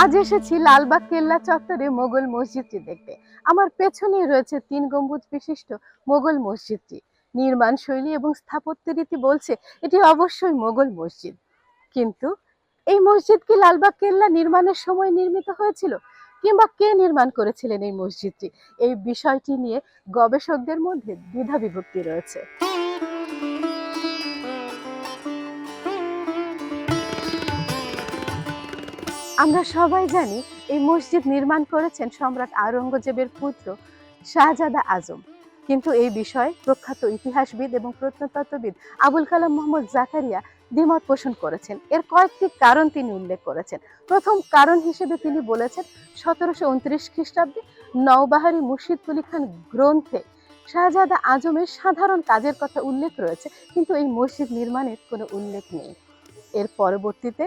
আজ এসেছি লালবাগ কেল্লা চত্বরে মোগল মসজিদটি দেখতে। আমার পেছনেই রয়েছে তিন গম্বুজ বিশিষ্ট মোগল মসজিদটি। নির্মাণ শৈলী এবং স্থাপত্য রীতি বলছে এটি অবশ্যই মোগল মসজিদ। কিন্তু এই মসজিদ কি লালবাগ কেল্লা নির্মাণের সময় নির্মিত হয়েছিল? কিংবা কে নির্মাণ করেছিলেন এই মসজিদটি? এই বিষয়টি নিয়ে গবেষকদের মধ্যে দ্বিধা বিভক্তি রয়েছে। আমরা সবাই জানি এই মসজিদ নির্মাণ করেছেন সম্রাট আওরঙ্গজেবের পুত্র শাহজাদা আজম। কিন্তু এই বিষয়ে প্রখ্যাত ইতিহাসবিদ এবং প্রত্নতত্ত্ববিদ আবুল কালাম মোহাম্মদ জাকারিয়া দ্বিমত পোষণ করেছেন। এর কয়েকটি কারণ তিনি উল্লেখ করেছেন। প্রথম কারণ হিসেবে তিনি বলেছেন, সতেরোশো উনত্রিশ খ্রিস্টাব্দে নওবাহারি মুর্শিদ কুলি খান গ্রন্থে শাহজাদা আজমের সাধারণ কাজের কথা উল্লেখ রয়েছে, কিন্তু এই মসজিদ নির্মাণের কোনো উল্লেখ নেই। এর পরবর্তীতে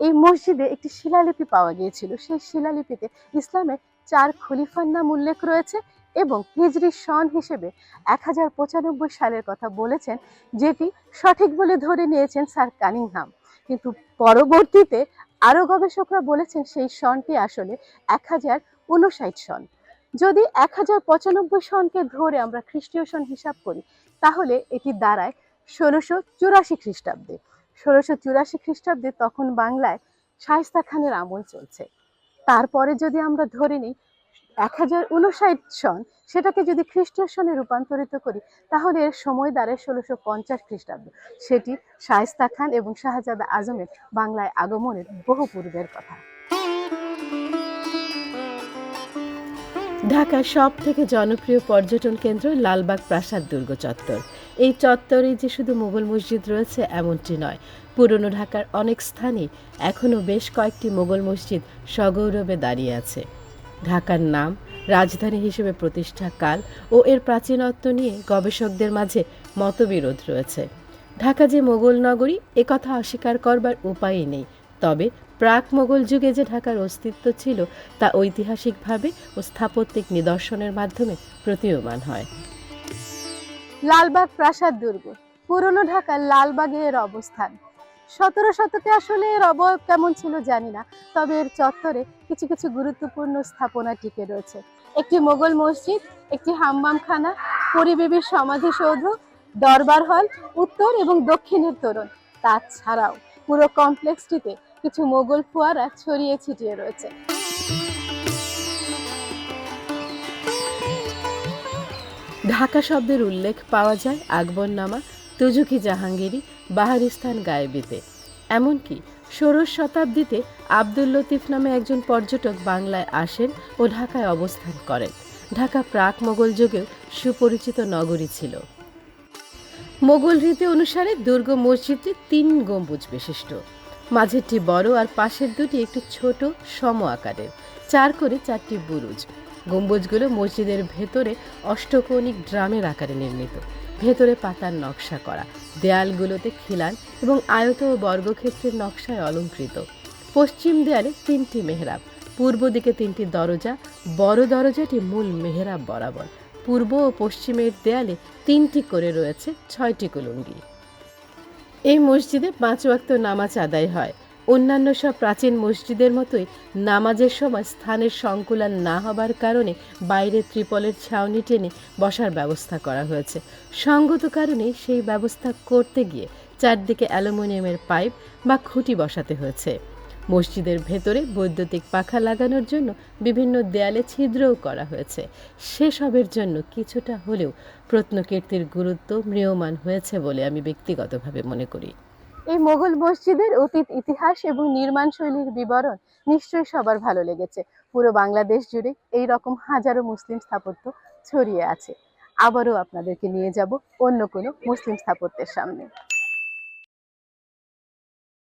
এই মসজিদে একটি শিলালিপি পাওয়া গিয়েছিল। সেই শিলালিপিতে ইসলামের চার খলিফার নাম উল্লেখ রয়েছে এবং হিজরি সন হিসেবে এক হাজার পঁচানব্বই সালের কথা বলেছেন, যেটি সঠিক বলে ধরে নিয়েছেন স্যার কানিংহাম। কিন্তু পরবর্তীতে আরও গবেষকরা বলেছেন সেই সনটি আসলে এক হাজার উনষাট সন। যদি এক হাজার পঁচানব্বই সনকে ধরে আমরা খ্রিস্টীয় সন হিসাব করি, তাহলে এটি দাঁড়ায় ষোলোশো চুরাশি খ্রিস্টাব্দে। ষোলোশো চুরাশি খ্রিস্টাব্দে তখন বাংলায় শায়স্তা খানের আমল চলছে। তারপরে যদি আমরা ধরে নিই, এক হাজার উনষাট সন সেটাকে যদি খ্রিস্টীয় সনে রূপান্তরিত করি, তাহলে এর সময় দাঁড়ায় ষোলোশো পঞ্চাশ খ্রিস্টাব্দ। সেটি শায়স্তা খান এবং শাহজাদা আজমের বাংলায় আগমনের বহু পূর্বের কথা। ঢাকার সব থেকে জনপ্রিয় পর্যটন কেন্দ্র লালবাগ প্রাসাদ দুর্গ চত্বর। এই চত্বরে যে শুধু মোগল মসজিদ রয়েছে, এমনটি নয়। পুরনো ঢাকার অনেক স্থানে এখনও বেশ কয়েকটি মোগল মসজিদ সগৌরবে দাঁড়িয়ে আছে। ঢাকার নাম রাজধানী হিসেবে প্রতিষ্ঠা কাল ও এর প্রাচীনত্ব নিয়ে গবেষকদের মাঝে মতবিরোধ রয়েছে। ঢাকা যে মোগল নগরী একথা অস্বীকার করবার উপায়ই নেই। তবে প্রাক মোগল যুগে যে ঢাকার অস্তিত্ব ছিল, তা ঐতিহাসিকভাবে ও স্থাপত্যিক নিদর্শনের মাধ্যমে প্রতীয়মান হয়। লালবাগ প্রাসাদ দুর্গ, পুরনো ঢাকার লালবাগে এর অবস্থান। সতেরো শতকে আসলে এর অবয়ব কেমন ছিল জানি না, তবে এর চত্বরে কিছু কিছু গুরুত্বপূর্ণ স্থাপনা টিকে রয়েছে। একটি মোগল মসজিদ, একটি হাম্মামখানা, পরিবেবীর সমাধিসৌধ, দরবার হল, উত্তর এবং দক্ষিণের তোরণ। তাছাড়াও পুরো কমপ্লেক্সটিতে কিছু মোগল ফোয়ারা ছড়িয়ে ছিটিয়ে রয়েছে। ঢাকা শব্দের উল্লেখ পাওয়া যায় আকবরনামা, তুজুকি জাহাঙ্গীরি, বাহারিস্তান গায়েবিতে। এমনকি ষোড়শ শতাব্দীতে আব্দুল লতিফ নামে একজন পর্যটক বাংলায় আসেন ও ঢাকায় অবস্থান করেন। ঢাকা প্রাক মোগল যুগেও সুপরিচিত নগরী ছিল। মোগল রীতি অনুসারে দুর্গ মসজিদটি তিন গম্বুজ বিশিষ্ট। মাঝেরটি বড় আর পাশের দুটি একটু ছোট সম আকারের, চার করে চারটি বুরুজ। গম্বুজগুলো মসজিদের ভেতরে অষ্টকৌণিক ড্রামের আকারে নির্মিত। ভেতরে পাতার নকশা করা, দেয়ালগুলোতে খিলান এবং আয়ত ও বর্গক্ষেত্রের নকশায় অলঙ্কৃত। পশ্চিম দেয়ালে তিনটি মেহরাব, পূর্ব দিকে তিনটি দরজা, বড় দরজাটি মূল মেহরাব বরাবর। পূর্ব ও পশ্চিমের দেয়ালে তিনটি করে রয়েছে ছয়টি কুলুঙ্গি। এই মসজিদে পাঁচ ওয়াক্ত নামাজ আদায় হয়। অন্যান্য সব প্রাচীন মসজিদের মতোই নামাজের সময় স্থানের সংকুলান না হবার কারণে বাইরে ত্রিপলের ছাউনি টেনে বসার ব্যবস্থা করা হয়েছে। সঙ্গত কারণে সেই ব্যবস্থা করতে গিয়ে চারদিকে অ্যালুমিনিয়ামের পাইপ বা খুঁটি বসাতে হয়েছে। মসজিদের ভেতরে বৈদ্যুতিক পাখা লাগানোর জন্য বিভিন্ন দেয়ালে ছিদ্রও করা হয়েছে। সেসবের জন্য কিছুটা হলেও প্রত্নকীর্তির গুরুত্ব ম্রিয়মান হয়েছে বলে আমি ব্যক্তিগতভাবে মনে করি। এই মোগল মসজিদের অতীত ইতিহাস এবং নির্মাণ শৈলীর বিবরণ নিশ্চয়ই সবার ভালো লেগেছে। পুরো বাংলাদেশ জুড়ে এই রকম হাজারো মুসলিম স্থাপত্য ছড়িয়ে আছে। আবারও আপনাদেরকে নিয়ে যাব অন্য কোনো মুসলিম স্থাপত্যের সামনে।